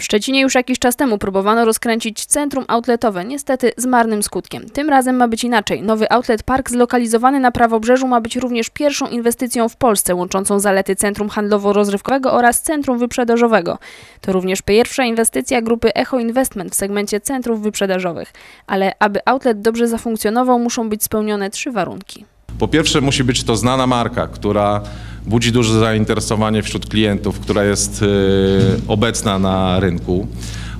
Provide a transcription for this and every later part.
W Szczecinie już jakiś czas temu próbowano rozkręcić centrum outletowe, niestety z marnym skutkiem. Tym razem ma być inaczej. Nowy outlet park zlokalizowany na prawobrzeżu ma być również pierwszą inwestycją w Polsce łączącą zalety centrum handlowo-rozrywkowego oraz centrum wyprzedażowego. To również pierwsza inwestycja grupy Echo Investment w segmencie centrów wyprzedażowych. Ale aby outlet dobrze zafunkcjonował, muszą być spełnione trzy warunki. Po pierwsze musi być to znana marka, która budzi duże zainteresowanie wśród klientów, która jest y, obecna na rynku.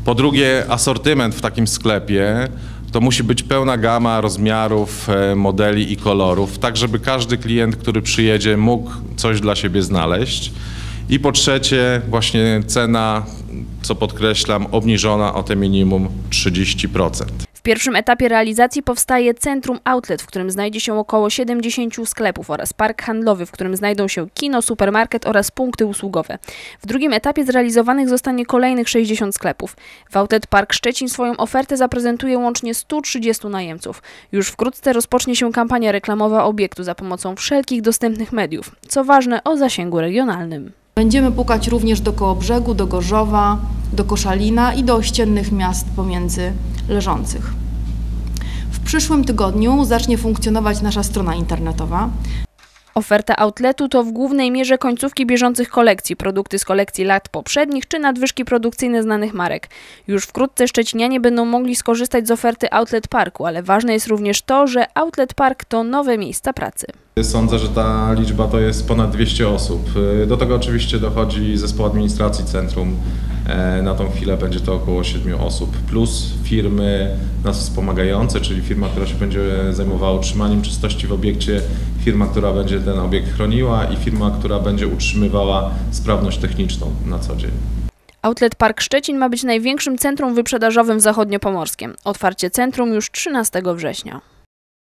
Po drugie asortyment w takim sklepie to musi być pełna gama rozmiarów, e, modeli i kolorów, tak żeby każdy klient, który przyjedzie mógł coś dla siebie znaleźć. I po trzecie właśnie cena, co podkreślam, obniżona o te minimum 30%. W pierwszym etapie realizacji powstaje centrum outlet, w którym znajdzie się około 70 sklepów oraz park handlowy, w którym znajdą się kino, supermarket oraz punkty usługowe. W drugim etapie zrealizowanych zostanie kolejnych 60 sklepów. W Outlet Park Szczecin swoją ofertę zaprezentuje łącznie 130 najemców. Już wkrótce rozpocznie się kampania reklamowa obiektu za pomocą wszelkich dostępnych mediów. Co ważne o zasięgu regionalnym. Będziemy pukać również do Kołobrzegu, do Gorzowa, do Koszalina i do ościennych miast pomiędzy leżących. W przyszłym tygodniu zacznie funkcjonować nasza strona internetowa. Oferta outletu to w głównej mierze końcówki bieżących kolekcji, produkty z kolekcji lat poprzednich czy nadwyżki produkcyjne znanych marek. Już wkrótce szczecinianie będą mogli skorzystać z oferty Outlet Parku, ale ważne jest również to, że Outlet Park to nowe miejsca pracy. Sądzę, że ta liczba to jest ponad 200 osób. Y, Do tego oczywiście dochodzi zespół administracji centrum. E, Na tą chwilę będzie to około 7 osób, plus firmy nas wspomagające, czyli firma, która się będzie zajmowała utrzymaniem czystości w obiekcie, firma, która będzie ten obiekt chroniła i firma, która będzie utrzymywała sprawność techniczną na co dzień. Outlet Park Szczecin ma być największym centrum wyprzedażowym w zachodniopomorskiem. Otwarcie centrum już 13 września.